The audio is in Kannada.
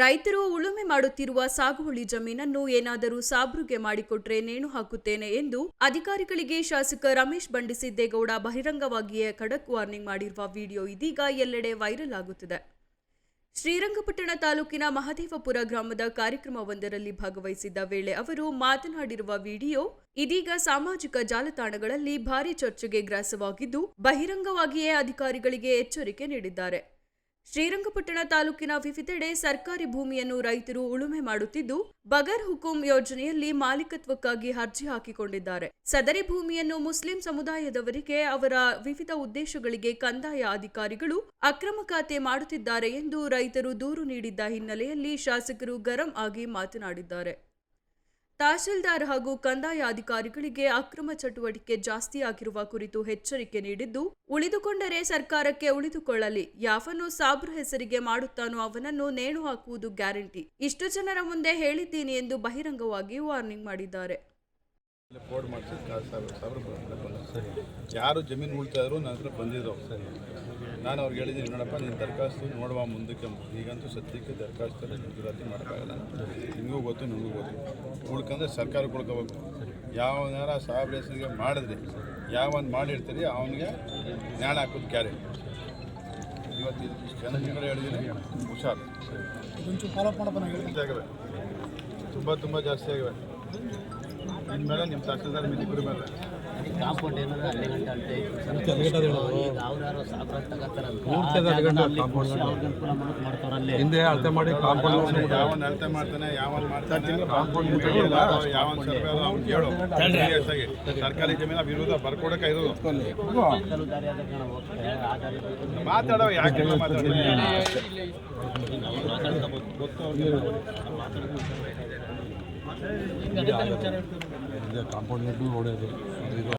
ರೈತರು ಉಳುಮೆ ಮಾಡುತ್ತಿರುವ ಸಾಗುವಳಿ ಜಮೀನನ್ನು ಏನಾದರೂ ಸಾಬ್ರುಗೆ ಮಾಡಿಕೊಟ್ರೆ ನೇಣು ಹಾಕುತ್ತೇನೆ ಎಂದು ಅಧಿಕಾರಿಗಳಿಗೆ ಶಾಸಕ ರಮೇಶ್ ಬಂಡಿಸಿದ್ದೇಗೌಡ ಬಹಿರಂಗವಾಗಿಯೇ ಖಡಕ್ ವಾರ್ನಿಂಗ್ ಮಾಡಿರುವ ವಿಡಿಯೋ ಇದೀಗ ಎಲ್ಲೆಡೆ ವೈರಲ್ ಆಗುತ್ತಿದೆ. ಶ್ರೀರಂಗಪಟ್ಟಣ ತಾಲೂಕಿನ ಮಹದೇವಪುರ ಗ್ರಾಮದ ಕಾರ್ಯಕ್ರಮವೊಂದರಲ್ಲಿ ಭಾಗವಹಿಸಿದ್ದ ವೇಳೆ ಅವರು ಮಾತನಾಡಿರುವ ವಿಡಿಯೋ ಇದೀಗ ಸಾಮಾಜಿಕ ಜಾಲತಾಣಗಳಲ್ಲಿ ಭಾರಿ ಚರ್ಚೆಗೆ ಗ್ರಾಸವಾಗಿದ್ದು, ಬಹಿರಂಗವಾಗಿಯೇ ಅಧಿಕಾರಿಗಳಿಗೆ ಎಚ್ಚರಿಕೆ ನೀಡಿದ್ದಾರೆ. ಶ್ರೀರಂಗಪಟ್ಟಣ ತಾಲೂಕಿನ ವಿವಿಧೆಡೆ ಸರ್ಕಾರಿ ಭೂಮಿಯನ್ನು ರೈತರು ಉಳುಮೆ ಮಾಡುತ್ತಿದ್ದು, ಬಗರ್ ಹುಕುಂ ಯೋಜನೆಯಲ್ಲಿ ಮಾಲೀಕತ್ವಕ್ಕಾಗಿ ಅರ್ಜಿ ಹಾಕಿಕೊಂಡಿದ್ದಾರೆ. ಸದರಿ ಭೂಮಿಯನ್ನು ಮುಸ್ಲಿಂ ಸಮುದಾಯದವರಿಗೆ, ಅವರ ವಿವಿಧ ಉದ್ದೇಶಗಳಿಗೆ ಕಂದಾಯ ಅಧಿಕಾರಿಗಳು ಅಕ್ರಮ ಖಾತೆ ಮಾಡುತ್ತಿದ್ದಾರೆ ಎಂದು ರೈತರು ದೂರು ನೀಡಿದ್ದ ಹಿನ್ನೆಲೆಯಲ್ಲಿ ಶಾಸಕರು ಗರಂ ಆಗಿ ಮಾತನಾಡಿದ್ದಾರೆ. ತಹಶೀಲ್ದಾರ್ ಹಾಗೂ ಕಂದಾಯ ಅಧಿಕಾರಿಗಳಿಗೆ ಅಕ್ರಮ ಚಟುವಟಿಕೆ ಜಾಸ್ತಿಯಾಗಿರುವ ಕುರಿತು ಎಚ್ಚರಿಕೆ ನೀಡಿದ್ದು, ಉಳಿದುಕೊಂಡರೆ ಸರ್ಕಾರಕ್ಕೆ ಉಳಿದುಕೊಳ್ಳಲಿ. ಯಾವನು ಸಾಬ್ರು ಹೆಸರಿಗೆ ಮಾಡುತ್ತಾನೋ ಅವನನ್ನು ನೇಣು ಹಾಕುವುದು ಗ್ಯಾರಂಟಿ. ಇಷ್ಟು ಜನರ ಮುಂದೆ ಹೇಳಿದ್ದೀನಿ ಎಂದು ಬಹಿರಂಗವಾಗಿ ವಾರ್ನಿಂಗ್ ಮಾಡಿದ್ದಾರೆ. ಫೋರ್ಡ್ ಮಾಡಿಸಿದ ಸಾವಿರ ಸಾವಿರ ಸರಿ ಯಾರು ಜಮೀನು ಉಳ್ತಾಯಿದ್ರು ನನ್ನ ಹತ್ರ ಬಂದಿದ್ರು ಸರಿ ನಾನು ಅವ್ರಿಗೆ ಹೇಳಿದ್ದೀನಿ ನೋಡಪ್ಪ ನೀನು ದರಖಾಸ್ತು ನೋಡುವ ಮುಂದಕ್ಕೆ ಈಗಂತೂ ಸದ್ಯಕ್ಕೆ ದರಖಾಸ್ತು ಗುಜರಾತಿ ಮಾಡೋಕ್ಕಾಗಲ್ಲ. ನಿಮಗೂ ಗೊತ್ತು ನಿಮಗೂ ಗೊತ್ತು. ಉಳ್ಕಂದ್ರೆ ಸರ್ಕಾರಕ್ಕೆ ಉಳ್ಕೋಬೇಕು. ಯಾವನಾರ ಹೆಸರಿಗೆ ಮಾಡಿದ್ರೆ ಯಾವನ್ ಮಾಡಿರ್ತೀರಿ ಅವನಿಗೆ ನ್ಯಾಣ ಹಾಕೋದು ಕ್ಯಾರೆ. ಇವತ್ತು ಇಷ್ಟು ಜನ ಕಡೆ ಹೇಳಿದ್ದೀನಿ ಹುಷಾರು. ಒಂಚೂರು ಫಾಲೋ ಮಾಡಪ್ಪ ನಾವು ಜಾಸ್ತಿ ಆಗಿವೆ ತುಂಬ ತುಂಬ ಜಾಸ್ತಿ ಆಗಿವೆ ಇನ್ಮೇಲೆ ನಿಮ್ಮ ತಹಸೀಲ್ದಾರ್ ಮಿಲಿಕುರಿ ಮೇಲೆ ಕಾಂಪೌಂಡ್ ಏನಾದ್ರೆ ಅಲ್ಲಿ ಗಂಟೆ ಹಿಂದೆ ಅಳತೆ ಮಾಡಿ ಕಾಂಪೌಂಡ್ ಯಾವನ್ ಅಳತೆ ಮಾಡ್ತಾನೆ ಯಾವನ್ ಮಾಡ್ತಾನೆ ಯಾವನ್ ಸರ್ವೆ ಅವ್ನು ಸರ್ಕಾರಿ ಜಮೀನ ವಿರೋಧ ಬರ್ಕೊಡಕ ಇರೋದು. ಮಾತಾಡೋ ಯಾಕೆ ಮಾತಾಡೋ ಹಿಂದೆ ಕಾಂಪೌಂಡ್ ಹೊಡೆಯೋದು